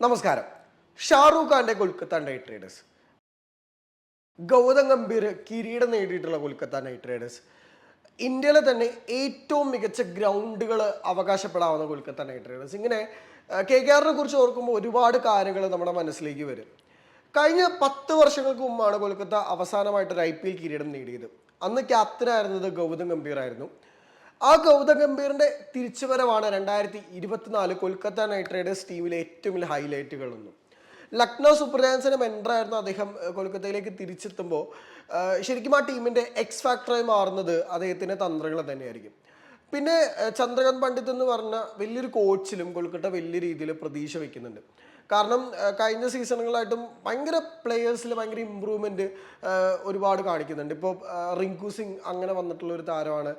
നമസ്കാരം. ഷാറൂഖ് ഖാന്റെ Kolkata night Riders Gautam Gambhir കിരീടം നേടിയിട്ടുള്ള കൊൽക്കത്ത നൈറ്റ് റൈഡേഴ്സ് ഇന്ത്യയിലെ തന്നെ ഏറ്റവും മികച്ച ഗ്രൗണ്ടുകൾ അവകാശപ്പെടാവുന്ന കൊൽക്കത്ത നൈറ്റ് റൈഡേഴ്സ് ഇങ്ങനെ കെ കെ ആറിനെ കുറിച്ച് ഓർക്കുമ്പോൾ ഒരുപാട് കാര്യങ്ങൾ നമ്മുടെ മനസ്സിലേക്ക് വരും. കഴിഞ്ഞ പത്ത് വർഷങ്ങൾക്ക് മുമ്പാണ് കൊൽക്കത്ത അവസാനമായിട്ട് ഒരു ഐ പി എൽ കിരീടം നേടിയത്. അന്ന് ക്യാപ്റ്റനായിരുന്നത് ഗൗതം ഗംഭീർ ആയിരുന്നു. ആ ഗൗതം ഗംഭീറിന്റെ തിരിച്ചുവരവാണ് രണ്ടായിരത്തി ഇരുപത്തിനാല് കൊൽക്കത്ത നൈറ്റ് റൈഡേഴ്സ് ടീമിലെ ഏറ്റവും വലിയ ഹൈലൈറ്റുകളൊന്നും ലക്നൗ സൂപ്പർ ജയൻസിന്റെ മെൻഡറായിരുന്നു അദ്ദേഹം കൊൽക്കത്തയിലേക്ക് തിരിച്ചെത്തുമ്പോൾ ശരിക്കും ആ ടീമിന്റെ എക്സ് ഫാക്ടറായി മാറുന്നത് അദ്ദേഹത്തിന്റെ തന്ത്രങ്ങൾ തന്നെയായിരിക്കും. പിന്നെ ചന്ദ്രകാന്ത് പണ്ഡിത് എന്ന് പറഞ്ഞ വലിയൊരു കോച്ചിലും കൊൽക്കത്ത വലിയ രീതിയിൽ പ്രതീക്ഷ വെക്കുന്നുണ്ട്. കാരണം കഴിഞ്ഞ സീസണുകളായിട്ടും ഭയങ്കര പ്ലെയേഴ്സിൽ ഭയങ്കര ഇമ്പ്രൂവ്മെന്റ് ഒരുപാട് കാണിക്കുന്നുണ്ട്. ഇപ്പോൾ റിങ്കു സിംഗ് അങ്ങനെ വന്നിട്ടുള്ള ഒരു താരമാണ്.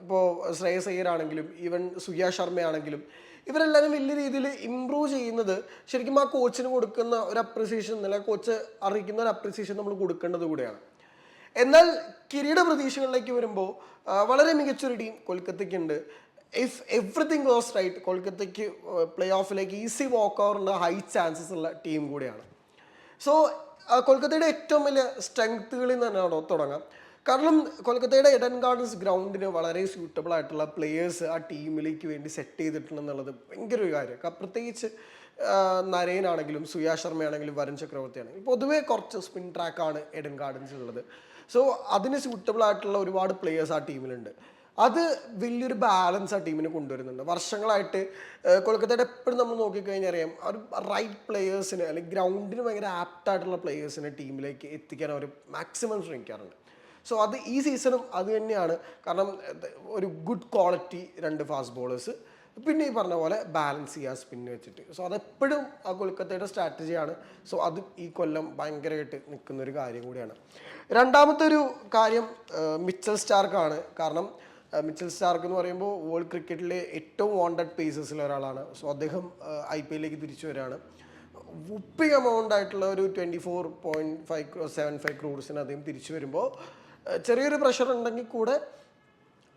ഇപ്പോൾ ശ്രേയസ് അയ്യർ ആണെങ്കിലും ഈവൻ സുയ ശർമ്മയാണെങ്കിലും ഇവരെല്ലാവരും വലിയ രീതിയിൽ ഇമ്പ്രൂവ് ചെയ്യുന്നത് ശരിക്കും ആ കോച്ചിന് കൊടുക്കുന്ന ഒരു അപ്രിസിയേഷൻ എന്നല്ല കോച്ച് അറിയിക്കുന്ന ഒരു അപ്രിസിയേഷൻ നമ്മൾ കൊടുക്കേണ്ടത് കൂടെയാണ്. എന്നാൽ കിരീട പ്രതീക്ഷകളിലേക്ക് വരുമ്പോൾ വളരെ മികച്ചൊരു ടീം കൊൽക്കത്തയ്ക്കുണ്ട്. ഇഫ് എവറിത്തിങ് ഗോസ് റൈറ്റ് കൊൽക്കത്തയ്ക്ക് പ്ലേ ഓഫിലേക്ക് ഈസി വാക്ക് ഓവറിന്റെ ഹൈ ചാൻസസ് ഉള്ള ടീം കൂടിയാണ്. സോ കൊൽക്കത്തയുടെ ഏറ്റവും വലിയ സ്ട്രെങ്ത്തുകളിൽ നിന്ന് തന്നെ തുടങ്ങാം. കാരണം കൊൽക്കത്തയുടെ എഡൻ ഗാർഡൻസ് ഗ്രൗണ്ടിന് വളരെ സ്യൂട്ടബിൾ ആയിട്ടുള്ള പ്ലേയേഴ്സ് ആ ടീമിലേക്ക് വേണ്ടി സെറ്റ് ചെയ്തിട്ടുണ്ടെന്നുള്ളത് ഭയങ്കര ഒരു കാര്യം. ക- പ്രത്യേകിച്ച് നരേൻ ആണെങ്കിലും സുയാ ശർമ്മയാണെങ്കിലും വരുൺ ചക്രവർത്തി ആണെങ്കിലും പൊതുവേ കുറച്ച് സ്പിൻ ട്രാക്കാണ് എഡൻ ഗാർഡൻസ് ഉള്ളത് സോ അതിന് സ്യൂട്ടബിൾ ആയിട്ടുള്ള ഒരുപാട് പ്ലേയേഴ്സ് ആ ടീമിലുണ്ട് അത് വലിയൊരു ബാലൻസ് ആ ടീമിന് കൊണ്ടുവരുന്നുണ്ട്. വർഷങ്ങളായിട്ട് കൊൽക്കത്തയുടെ എപ്പോഴും നമ്മൾ നോക്കിക്കഴിഞ്ഞാൽ അറിയാം ഒരു റൈറ്റ് പ്ലേയേഴ്സിന് അല്ലെങ്കിൽ ഗ്രൗണ്ടിന് ഭയങ്കര ആപ്റ്റായിട്ടുള്ള പ്ലേയേഴ്സിനെ ടീമിലേക്ക് എത്തിക്കാൻ അവർ മാക്സിമം ശ്രമിക്കാറുണ്ട്. സോ അത് ഈ സീസണും അത് തന്നെയാണ് കാരണം ഒരു ഗുഡ് ക്വാളിറ്റി രണ്ട് ഫാസ്റ്റ് ബോളേഴ്സ് പിന്നെ ഈ പറഞ്ഞ പോലെ ബാലൻസ് ചെയ്യുക സ്പിൻ വെച്ചിട്ട് സോ അതെപ്പോഴും ആ കൊൽക്കത്തയുടെ സ്ട്രാറ്റജിയാണ് സോ അത് ഈ കൊല്ലം ഭയങ്കരമായിട്ട് നിൽക്കുന്ന ഒരു കാര്യം കൂടിയാണ് രണ്ടാമത്തെ ഒരു കാര്യം മിച്ചൽ സ്റ്റാർക്കാണ് കാരണം മിച്ചൽ സ്റ്റാർക്ക് എന്ന് പറയുമ്പോൾ വേൾഡ് ക്രിക്കറ്റിലെ ഏറ്റവും വാണ്ടഡ് പേസസിൽ ഒരാളാണ് സോ അദ്ദേഹം ഐ പി എല്ലിലേക്ക് തിരിച്ചു വരികയാണ് ഉപ്പിങ് എമൗണ്ട് ആയിട്ടുള്ള ഒരു twenty four point five seven five ക്രോഡ്സിന് അദ്ദേഹം തിരിച്ചു വരുമ്പോൾ ചെറിയൊരു പ്രഷർ ഉണ്ടെങ്കിൽ കൂടെ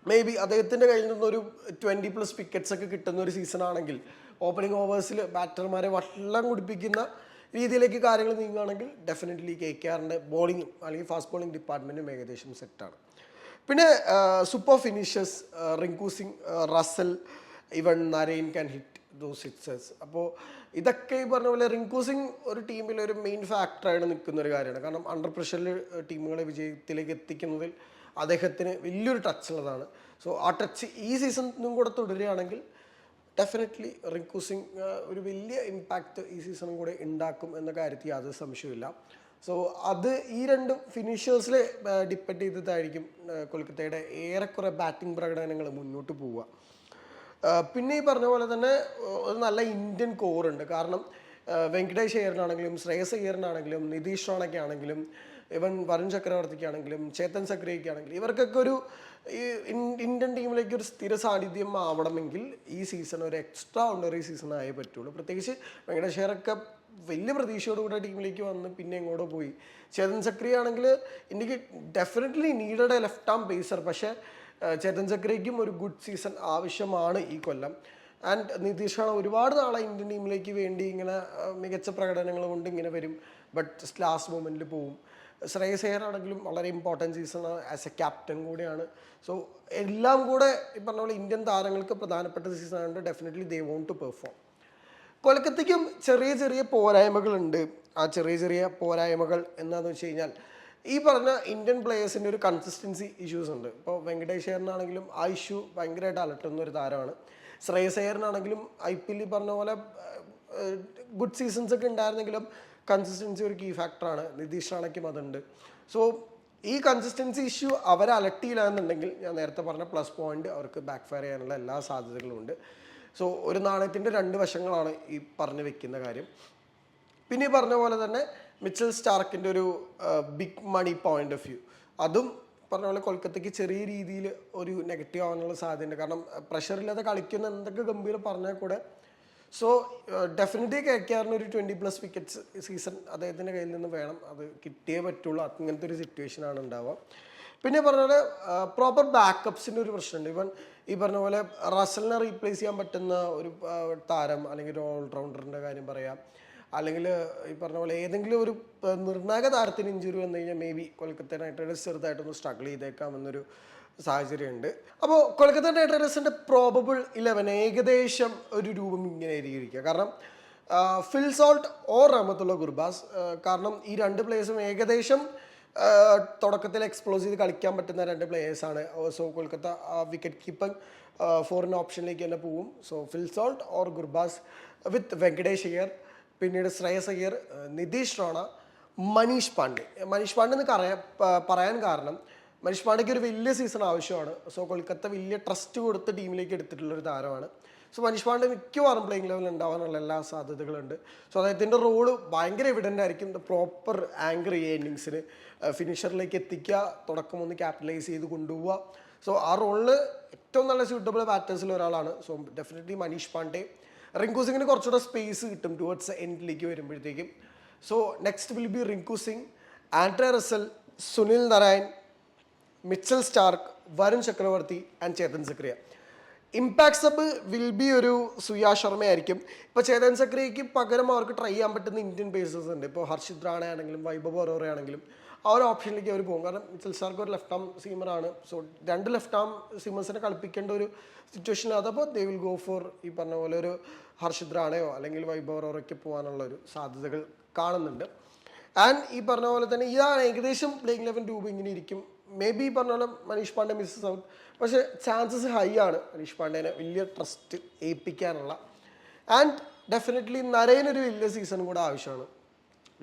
മേ ബി അദ്ദേഹത്തിന്റെ കയ്യിൽ നിന്നൊരു ട്വന്റി പ്ലസ് വിക്കറ്റ്സ് ഒക്കെ കിട്ടുന്ന ഒരു സീസൺ ആണെങ്കിൽ ഓപ്പണിംഗ് ഓവേഴ്സിൽ ബാറ്റർമാരെ വള്ളം കുടിപ്പിക്കുന്ന രീതിയിലേക്ക് കാര്യങ്ങൾ നീങ്ങുകയാണെങ്കിൽ ഡെഫിനറ്റ്ലി കെ കെ ആറിന്റെ ബോളിങ്ങും അല്ലെങ്കിൽ ഫാസ്റ്റ് ബോളിംഗ് ഡിപ്പാർട്ട്മെന്റും ഏകദേശം സെറ്റാണ് പിന്നെ super finishers Rinku Singh Russell even Narine can hit those sixers അപ്പോൾ ഇതൊക്കെ ഈ പറഞ്ഞ പോലെ റിങ്കു സിംഗ് ഒരു ടീമിലെ ഒരു മെയിൻ ഫാക്ടറായിട്ട് നിൽക്കുന്ന ഒരു കാര്യമാണ്. കാരണം അണ്ടർ പ്രഷറിൽ ടീമുകളെ വിജയത്തിലേക്ക് എത്തിക്കുന്നതിൽ അദ്ദേഹത്തിന് വലിയൊരു ടച്ച് ഉള്ളതാണ്. സോ ആ ടച്ച് ഈ സീസണിനും കൂടെ തുടരുകയാണെങ്കിൽ ഡെഫിനറ്റ്ലി റിങ്കു സിംഗ് ഒരു വലിയ ഇമ്പാക്റ്റ് ഈ സീസണും കൂടെ ഉണ്ടാക്കും എന്ന കാര്യത്തിൽ യാതൊരു സംശയമില്ല സോ അത് ഈ രണ്ട് ഫിനിഷേഴ്സിൽ ഡിപ്പെൻഡ് ചെയ്തതായിരിക്കും കൊൽക്കത്തയുടെ ഏറെക്കുറെ ബാറ്റിംഗ് പ്രകടനങ്ങൾ മുന്നോട്ട് പോവുക. പിന്നെ ഈ പറഞ്ഞ പോലെ തന്നെ ഒരു നല്ല ഇന്ത്യൻ കോറുണ്ട് കാരണം വെങ്കടേഷ് അയ്യറിനാണെങ്കിലും ശ്രേയസ് അയ്യറിനാണെങ്കിലും നിതീഷ് റാണയ്ക്ക് ആണെങ്കിലും ഇവൻ വരുൺ ചക്രവർത്തിക്കാണെങ്കിലും ചേതൻ സക്രിയക്കാണെങ്കിലും ഇവർക്കൊക്കെ ഒരു ഈ ഇന്ത്യൻ ടീമിലേക്ക് ഒരു സ്ഥിര സാന്നിധ്യം ആവണമെങ്കിൽ ഈ സീസൺ ഒരു എക്സ്ട്രാ ഓർഡിനറി സീസൺ ആയേ പറ്റുള്ളൂ. പ്രത്യേകിച്ച് വെങ്കടേഷ് അയ്യറൊക്കെ വലിയ പ്രതീക്ഷയോടുകൂടെ ടീമിലേക്ക് വന്ന് പിന്നെ എങ്ങോട്ടോ പോയി. ചേതൻ സക്രിയ ആണെങ്കിൽ ഇന്ത്യയ്ക്ക് definitely needed a left arm pacer പക്ഷേ ചേതൻ ചക്രയ്ക്കും ഒരു ഗുഡ് സീസൺ ആവശ്യമാണ് ഈ കൊല്ലം. ആൻഡ് നിതീഷ് റാണ ഒരുപാട് നാളെ ഇന്ത്യൻ ടീമിലേക്ക് വേണ്ടി ഇങ്ങനെ മികച്ച പ്രകടനങ്ങൾ കൊണ്ട് ഇങ്ങനെ വരും. ബട്ട് ലാസ്റ്റ് മൊമെന്റിൽ പോവും. ശ്രേയസ് അയ്യർ ആണെങ്കിലും വളരെ important season as a captain കൂടിയാണ്. സോ എല്ലാം കൂടെ ഈ പറഞ്ഞ പോലെ ഇന്ത്യൻ താരങ്ങൾക്ക് പ്രധാനപ്പെട്ട സീസൺ ആയതുകൊണ്ട് definitely they want to perform കൊൽക്കത്തയ്ക്കും ചെറിയ ചെറിയ പോരായ്മകളുണ്ട്. ആ ചെറിയ ചെറിയ പോരായ്മകൾ എന്താണെന്ന് വെച്ച് കഴിഞ്ഞാൽ ഈ പറഞ്ഞ ഇന്ത്യൻ പ്ലേയേഴ്സിന്റെ ഒരു കൺസിസ്റ്റൻസി ഇഷ്യൂസ് ഉണ്ട്. ഇപ്പോൾ വെങ്കടേഷ് അയ്യറിനാണെങ്കിലും ആ ഇഷ്യൂ ഭയങ്കരമായിട്ട് അലട്ടുന്ന ഒരു താരമാണ്. ശ്രേയസ് അയ്യറിനാണെങ്കിലും ഐ പി എല്ലിൽ പറഞ്ഞ പോലെ ഗുഡ് സീസൺസ് ഒക്കെ ഉണ്ടായിരുന്നെങ്കിലും കൺസിസ്റ്റൻസി ഒരു കീ ഫാക്ടറാണ് നിതീഷ് റാണയ്ക്കും അതുണ്ട്. സോ ഈ കൺസിസ്റ്റൻസി ഇഷ്യൂ അവരെ അലട്ടിയില്ല എന്നുണ്ടെങ്കിൽ ഞാൻ നേരത്തെ പറഞ്ഞ പ്ലസ് പോയിന്റ് അവർക്ക് ബാക്ക് ഫയർ ചെയ്യാനുള്ള എല്ലാ സാധ്യതകളും ഉണ്ട്. സോ ഒരു നാണയത്തിന്റെ രണ്ട് വശങ്ങളാണ് ഈ പറഞ്ഞു വെക്കുന്ന കാര്യം. പിന്നെ പറഞ്ഞ പോലെ തന്നെ മിച്ചൽ സ്റ്റാർക്കിന്റെ ഒരു big money point of view അതും പറഞ്ഞ പോലെ കൊൽക്കത്തയ്ക്ക് ചെറിയ രീതിയിൽ ഒരു നെഗറ്റീവ് ആവാനുള്ള സാധ്യതയുണ്ട്. കാരണം പ്രഷറില്ലാതെ കളിക്കുന്ന എന്തൊക്കെ ഗംഭീർ പറഞ്ഞാൽ കൂടെ സോ ഡെഫിനറ്റ്ലി കെ കെ ആറിന് ഒരു ട്വന്റി പ്ലസ് വിക്കറ്റ്സ് സീസൺ അദ്ദേഹത്തിന്റെ കയ്യിൽ നിന്ന് വേണം. അത് കിട്ടിയേ പറ്റുള്ളൂ. അങ്ങനത്തെ ഒരു സിറ്റുവേഷനാണ് ഉണ്ടാവുക. പിന്നെ പറഞ്ഞ പോലെ പ്രോപ്പർ ബാക്കപ്സിന്റെ ഒരു പ്രശ്നമുണ്ട്. ഇവൻ ഈ പറഞ്ഞ പോലെ റസലിനെ റീപ്ലേസ് ചെയ്യാൻ പറ്റുന്ന ഒരു താരം അല്ലെങ്കിൽ ഒരു ഓൾറൗണ്ടറിന്റെ കാര്യം പറയാം. അല്ലെങ്കിൽ ഈ പറഞ്ഞ പോലെ ഏതെങ്കിലും ഒരു നിർണായക താരത്തിന് ഇഞ്ചുറി വന്നു കഴിഞ്ഞാൽ maybe Kolkata night riders ചെറുതായിട്ടൊന്ന് സ്ട്രഗിൾ ചെയ്തേക്കാം എന്നൊരു സാഹചര്യമുണ്ട്. അപ്പോൾ കൊൽക്കത്ത നൈറ്റ് റൈഡേഴ്സിന്റെ പ്രോബബിൾ ഇലവൻ ഏകദേശം ഒരു രൂപം ഇങ്ങനെ ആയിരിക്കും. കാരണം Phil Salt or Rahmatullah Gurbaz കാരണം ഈ രണ്ട് പ്ലേയേഴ്സും ഏകദേശം തുടക്കത്തിൽ എക്സ്പ്ലോസ് ചെയ്ത് കളിക്കാൻ പറ്റുന്ന രണ്ട് പ്ലേയേഴ്സാണ് so Kolkata wicket keeping foreign ഓപ്ഷനിലേക്ക് തന്നെ പോവും. So Phil Salt or Gurbaz with Venkatesh Iyer പിന്നീട് ശ്രേയസ് അയ്യർ നിതീഷ് റാണ മനീഷ് പാണ്ഡെ. മനീഷ് പാണ്ഡെ എന്ന് പറയാൻ പറയാൻ കാരണം മനീഷ് പാണ്ഡെക്ക് ഒരു വലിയ സീസൺ ആവശ്യമാണ്. സോ കൊൽക്കത്ത വലിയ ട്രസ്റ്റ് കൊടുത്ത് ടീമിലേക്ക് എടുത്തിട്ടുള്ള ഒരു താരമാണ്. സോ മനീഷ് പാണ്ഡെ മിക്കവാറും പ്ലേയിങ് ലെവലിൽ ഉണ്ടാവാനുള്ള എല്ലാ സാധ്യതകളുണ്ട്. സോ അദ്ദേഹത്തിന്റെ റോൾ ഭയങ്കര എവിഡന്റ് ആയിരിക്കും. പ്രോപ്പർ ആങ്കർ ചെയ്യുക ഇന്നിങ്സിന് ഫിനിഷറിലേക്ക് എത്തിക്കുക തുടക്കം ഒന്ന് ക്യാപിറ്റലൈസ് ചെയ്ത് കൊണ്ടുപോവുക. സോ ആ റോളിൽ ഏറ്റവും നല്ല സ്യൂട്ടബിൾ ബാറ്റേഴ്സിൽ ഒരാളാണ്. So definitely Manish Pande. Rinku സിംഗിന് കുറച്ചുകൂടെ സ്പേസ് കിട്ടും ടുവേർഡ്സ് എൻഡിലേക്ക് വരുമ്പോഴത്തേക്കും. So next will be Rinku Singh Andre Russell Sunil Narine Mitchell Starc Varun Chakravarthy and Chetan Sakariya. Impact sub will be ഒരു സുയാ ശർമ്മ ആയിരിക്കും ഇപ്പോൾ ചേതൻ സക്രിയയ്ക്ക് പകരം അവർക്ക് ട്രൈ ചെയ്യാൻ പറ്റുന്ന ഇന്ത്യൻ പേസേഴ്സ് ഉണ്ട്. ഇപ്പോൾ ഹർഷിത് റാണ ആണെങ്കിലും വൈഭവ് അറോറ ആണെങ്കിലും ആ ഒരു ഓപ്ഷനിലേക്ക് അവർ പോകും. കാരണം മിച്ചൽ സാർക്ക് ഒരു ലെഫ്റ്റ് ആം സീമറാണ് സോ രണ്ട് ലെഫ്റ്റ് ആം സീമേഴ്സിനെ കളിപ്പിക്കേണ്ട ഒരു സിറ്റുവേഷൻ അതപ്പോൾ ദേ വിൽ ഗോ ഫോർ ഈ പറഞ്ഞ പോലെ ഒരു ഹർഷിദ്രാണയോ അല്ലെങ്കിൽ വൈഭവ് അറോറയ്ക്ക് പോകാനുള്ള ഒരു സാധ്യതകൾ കാണുന്നുണ്ട്. ആൻഡ് ഈ പറഞ്ഞ പോലെ തന്നെ ഇതാണ് ഏകദേശം പ്ലേയിങ് ലെവൻ രൂപ ഇങ്ങനെ ഇരിക്കും. മേ ബി പറഞ്ഞ പോലെ മനീഷ് പാണ്ഡെ മിസ്സസ് ഔട്ട് പക്ഷേ ചാൻസസ് ഹൈ ആണ് മനീഷ് പാണ്ഡേനെ വലിയ ട്രസ്റ്റ് ഏൽപ്പിക്കാനുള്ള. ആൻഡ് ഡെഫിനറ്റ്ലി നരേനൊരു വലിയ സീസൺ കൂടെ ആവശ്യമാണ്.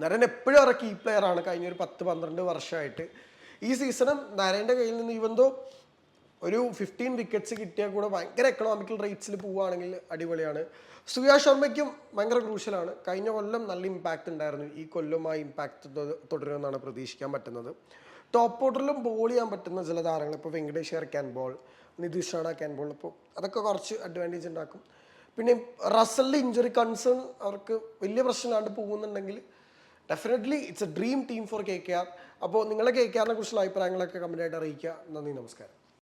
നരൻ എപ്പോഴും അവരുടെ കീ പ്ലെയർ ആണ് കഴിഞ്ഞ ഒരു പത്ത് പന്ത്രണ്ട് വർഷമായിട്ട്. ഈ സീസണും നരേന്റെ കയ്യിൽ നിന്ന് ഇവന്തോ ഒരു ഫിഫ്റ്റീൻ വിക്കറ്റ്സ് കിട്ടിയാൽ കൂടെ ഭയങ്കര എക്കണോമിക്കൽ റേറ്റ്സിൽ പോവുകയാണെങ്കിൽ അടിപൊളിയാണ്. സുയാ ശർമ്മയ്ക്കും ഭയങ്കര ക്രൂഷ്യലാണ് കഴിഞ്ഞ കൊല്ലം നല്ല ഇമ്പാക്റ്റ് ഉണ്ടായിരുന്നു. ഈ കൊല്ലം ആ ഇമ്പാക്റ്റ് തുടരുമെന്നാണ് പ്രതീക്ഷിക്കാൻ പറ്റുന്നത്. ടോപ്പ് ഓർഡറിലും ബോൾ ചെയ്യാൻ പറ്റുന്ന ചില താരങ്ങൾ ഇപ്പോൾ Venkatesh can bowl Nitish Rana can bowl അപ്പോൾ അതൊക്കെ കുറച്ച് അഡ്വാന്റേജ് ഉണ്ടാക്കും. പിന്നെ റസലിന്റെ ഇഞ്ചുറി കൺസേൺ അവർക്ക് വലിയ പ്രശ്നമില്ലാണ്ട് പോകുന്നുണ്ടെങ്കിൽ definitely it's a dream team for K K R അപ്പോൾ നിങ്ങളെ കെ കെ ആറിനെ കുറിച്ചുള്ള അഭിപ്രായങ്ങളൊക്കെ കമന്റായിട്ട് അറിയിക്കുക. നന്ദി നമസ്കാരം.